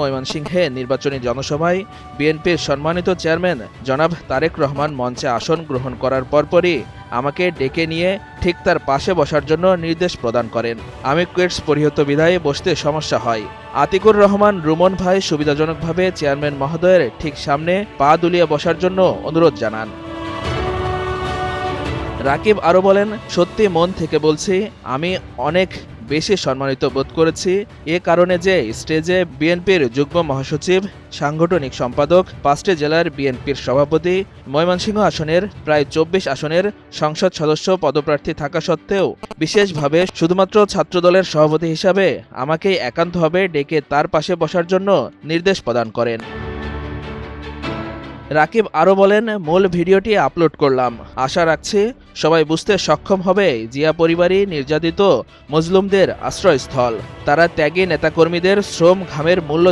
ময়মনসিংহে নির্বাচনী জনসভায় বিএনপির সম্মানিত চেয়ারম্যান জনাব তারেক রহমান মঞ্চে আসন গ্রহণ করার পরপরই আমাকে ডেকে নিয়ে ঠিক তার পাশে বসার জন্য নির্দেশ প্রদান করেন। আমি কুয়েটস পরিহত বিধায় বসতে সমস্যা হয়। আতিকুর রহমান, রুমন ভাই সুবিধাজনকভাবে চেয়ারম্যান মহোদয়ের ঠিক সামনে পা দুলিয়ে বসার জন্য অনুরোধ জানান। রাকিব আরও বলেন, সত্যি মন থেকে বলছি, আমি অনেক বেশি সম্মানিত বোধ করেছি। এ কারণে যে স্টেজে বিএনপির যুগ্ম মহাসচিব, সাংগঠনিক সম্পাদক, পাঁচটি জেলার বিএনপির সভাপতি, ময়মনসিংহ আসনের প্রায় চব্বিশ আসনের সংসদ সদস্য পদপ্রার্থী থাকা সত্ত্বেও বিশেষভাবে শুধুমাত্র ছাত্রদলের সভাপতি হিসাবে আমাকেই একান্তভাবে ডেকে তার পাশে বসার জন্য নির্দেশ প্রদান করেন। রাকিব আরও বলেন, মূল ভিডিওটি আপলোড করলাম। আশা রাখছি সবাই বুঝতে সক্ষম হবে, জিয়া পরিবারই নির্যাতিত মজলুমদের আশ্রয়স্থল। তারা ত্যাগী নেতাকর্মীদের শ্রম ঘামের মূল্য